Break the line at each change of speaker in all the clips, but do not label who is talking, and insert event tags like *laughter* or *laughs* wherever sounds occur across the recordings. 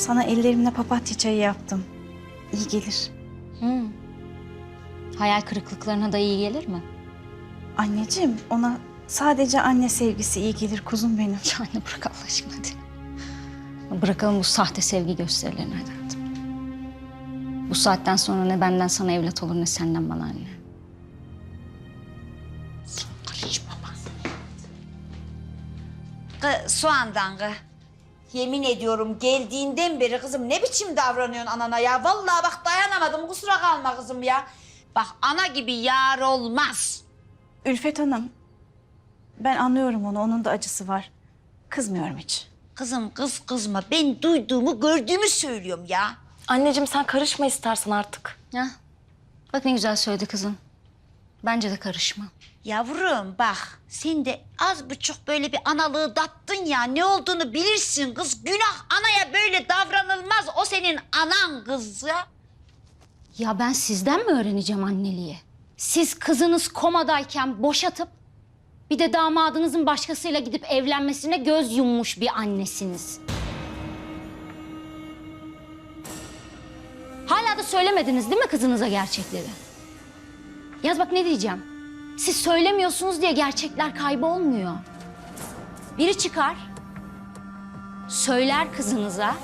Sana ellerimle papatya çayı yaptım. İyi gelir.
Hmm. Hayal kırıklıklarına da iyi gelir mi?
Anneciğim ona sadece anne sevgisi iyi gelir kuzum benim. *laughs*
Yani bırak Allah aşkına hadi. Bırakalım bu sahte sevgi gösterilerini hadi hayatım. Bu saatten sonra ne benden sana evlat olur ne senden bana anne.
Karışma. Kı, soğandan kı. Yemin ediyorum geldiğinden beri kızım ne biçim davranıyorsun anana ya? Vallahi bak dayanamadım kusura kalma kızım ya. Bak ana gibi yar olmaz.
Ülfet Hanım, ben anlıyorum onu. Onun da acısı var. Kızmıyorum hiç.
Kızım kız kızma ben duyduğumu gördüğümü söylüyorum ya.
Anneciğim sen karışma istersen artık.
Ya bak ne güzel söyledi kızın. Bence de karışma.
Yavrum bak sen de az buçuk böyle bir analığı dattın ya ne olduğunu bilirsin kız. Günah anaya böyle davranılmaz o senin anan kız ya.
Ya ben sizden mi öğreneceğim anneliği? Siz kızınız komadayken boşatıp bir de damadınızın başkasıyla gidip evlenmesine göz yummuş bir annesiniz. Hala da söylemediniz değil mi kızınıza gerçekleri? Yaz bak ne diyeceğim. Siz söylemiyorsunuz diye gerçekler kaybolmuyor. Biri çıkar, söyler kızınıza.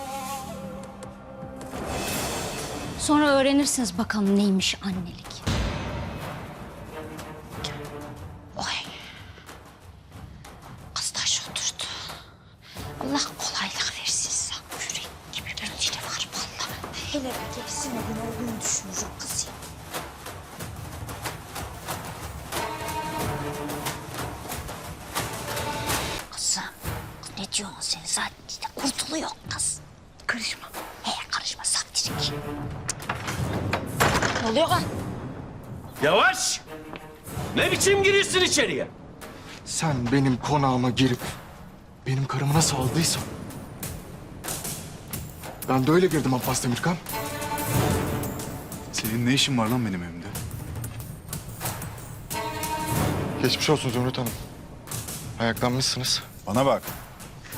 Sonra öğrenirsiniz bakalım neymiş annelik.
Kız taş oturdu. Allah kolaylık versin sana. Yürek gibi bir dili var vallahi. Hele bir gelsin gün olduğunu düşünürüm kız ya. Diyorsun sen zaten işte kurtuluyor kız. Karışma. He karışma saptirik. Ne oluyor lan?
Yavaş! Ne biçim giriyorsun içeriye?
Sen benim konağıma girip benim karımı nasıl aldıysan... Ben de öyle girdim Abbas Demirkan.
Senin ne işin var lan benim evimde?
Geçmiş olsun Zümrüt Hanım. Ayaklanmışsınız.
Bana bak.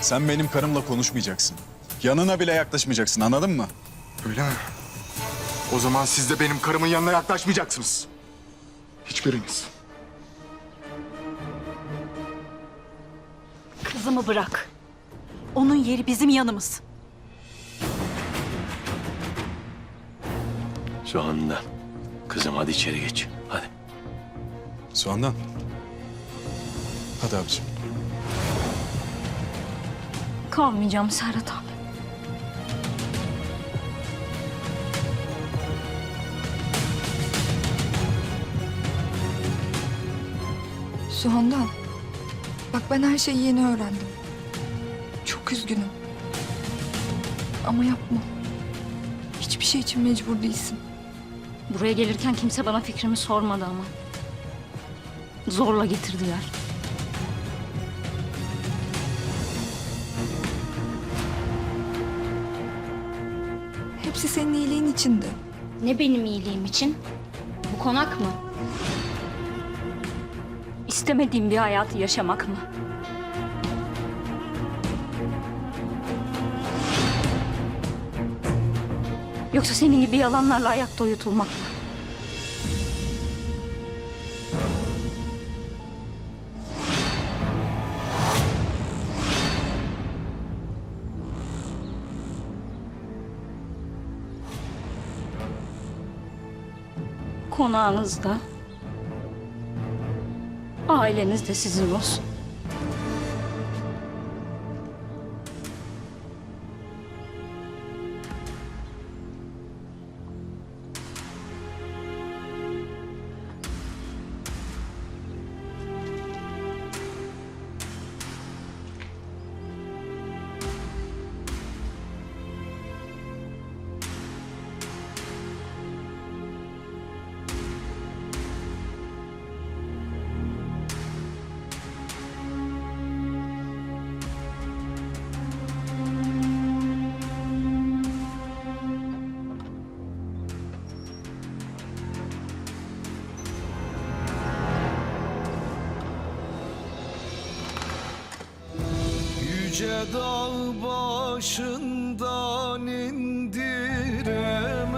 Sen benim karımla konuşmayacaksın. Yanına bile yaklaşmayacaksın anladın mı?
Öyle mi? O zaman siz de benim karımın yanına yaklaşmayacaksınız. Hiçbiriniz.
Kızımı bırak. Onun yeri bizim yanımız.
Şu anda. Kızım hadi içeri geç. Hadi.
Soğandan. Hadi abiciğim.
Kalmayacağım Serhat abi.
Suhandan. Bak ben her şeyi yeni öğrendim. Çok üzgünüm. Ama yapma. Hiçbir şey için mecbur değilsin.
Buraya gelirken kimse bana fikrimi sormadı ama. Zorla getirdiler.
Hepsi senin iyiliğin içindi.
Ne benim iyiliğim için? Bu konak mı? İstemediğim bir hayatı yaşamak mı? Yoksa senin gibi yalanlarla ayakta uyutulmak mı? Konağınızda, aileniz de sizin olsun.
Yüce dağ başından indiremedim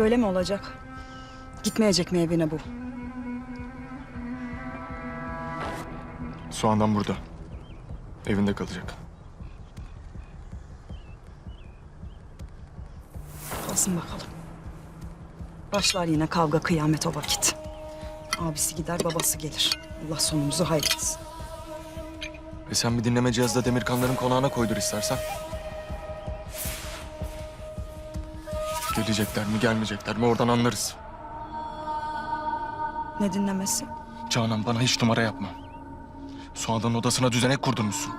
Böyle mi olacak? Gitmeyecek mi evine bu?
Soğandan burada. Evinde kalacak.
Kalsın bakalım. Başlar yine kavga kıyamet o vakit. Abisi gider babası gelir. Allah sonumuzu hayretsin.
E sen bir dinleme cihazı da Demirkanların konağına koydur istersen. Gelecekler mi gelmeyecekler mi oradan anlarız.
Ne dinlemesi?
Canan bana hiç numara yapma. Soğan'ın odasına düzenek kurdurmuşsun.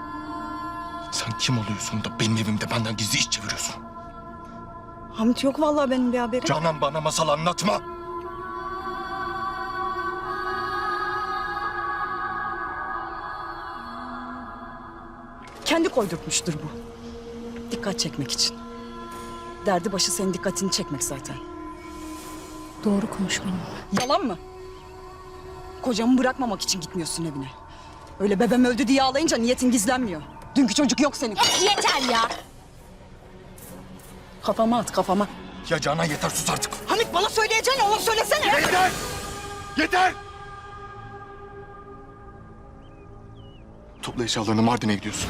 Sen kim oluyorsun da benim evimde benden gizli iş çeviriyorsun?
Hamit yok vallahi benim bir haberim.
Canan bana masal anlatma.
Kendi koydurtmuştur bu. Dikkat çekmek için. Derdi başı senin dikkatini çekmek zaten.
Doğru konuş benimle.
Yalan mı? Kocamı bırakmamak için gitmiyorsun evine. Öyle bebem öldü diye ağlayınca niyetin gizlenmiyor. Dünkü çocuk yok senin.
Yeter ya.
Kafama at kafama.
Ya Canan yeter sus artık.
Hamit bana söyleyeceğini ona söylesene.
Yeter! Yeter! Topla eşyalarını Mardin'e gidiyorsun.